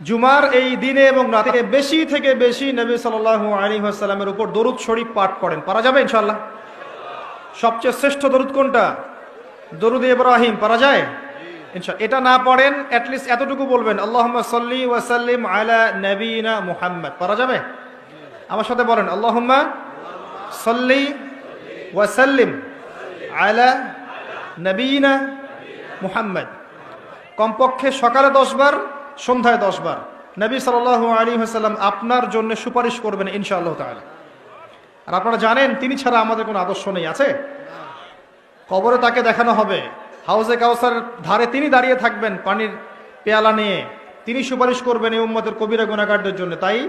জুমার এই দিনে এবং রাতে বেশি থেকে বেশি নবী সাল্লাল্লাহু আলী আসাল্লামের উপর দরুদ শরীফ পাঠ করেন। পারা যাবে ইনশাল্লাহ সবচেয়ে শ্রেষ্ঠ দরুদ কোনটা? দরুদ ইব্রাহিম, পারা যায়? এটা না পড়েন অ্যাটলিস্ট এতটুকু বলবেন আল্লাহ সাল্লি ওয়াসাল্লিম আলা নবীনা মুহাম্মদ। পারা যাবে? আমার সাথে বলেন, আল্লাহুম্মা সাল্লি ওয়াসাল্লিম আলা নবীনা মুহাম্মদ। কমপক্ষে সকালে দশবার সন্ধ্যায় দশবার। নবী সাল আলী হাসাল্লাম আপনার জন্য সুপারিশ করবেন ইনশাআল্লাহ তাআলা। আর আপনারা জানেন, তিনি ছাড়া আমাদের কোনো আদর্শ নেই, আছে? কবরে তাকে দেখানো হবে। হাউজে কাউসার ধারে তিনি দাঁড়িয়ে থাকবেন পানির পেয়ালা নিয়ে। তিনি সুপারিশ করবেন এই উম্মতের কবিরা গুণাগারদের জন্য। তাই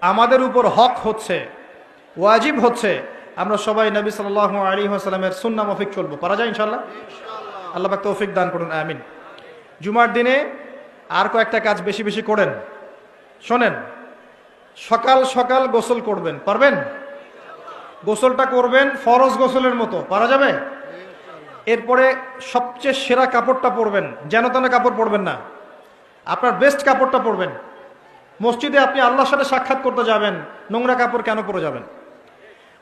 আমাদের উপর হক হচ্ছে, ওয়াজিব হচ্ছে, আমরা সবাই নবী সাল আলী হাসালামের সুন্না মফিক চলবো। পারা যায় ইনশাল্লাহ আল্লাহ তৌফিক দান করুন, আমিন। জুমার দিনে আর কয়েকটা কাজ বেশি বেশি করেন। শোনেন, সকাল সকাল গোসল করবেন, পারবেন? গোসলটা করবেন ফরজ গোসলের মতো, পারা যাবে? এরপরে সবচেয়ে সেরা কাপড়টা পরবেন, যেন তেন কাপড় পরবেন না। আপনার বেস্ট কাপড়টা পরবেন। মসজিদে আপনি আল্লাহর সাথে সাক্ষাৎ করতে যাবেন, নোংরা কাপড় কেন পরে যাবেন?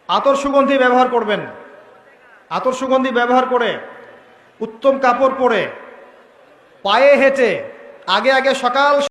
আতর সুগন্ধি ব্যবহার করবেন। আতর সুগন্ধি ব্যবহার করে, উত্তম কাপড় পরে, পায়ে হেঁটে আগে আগে সকাল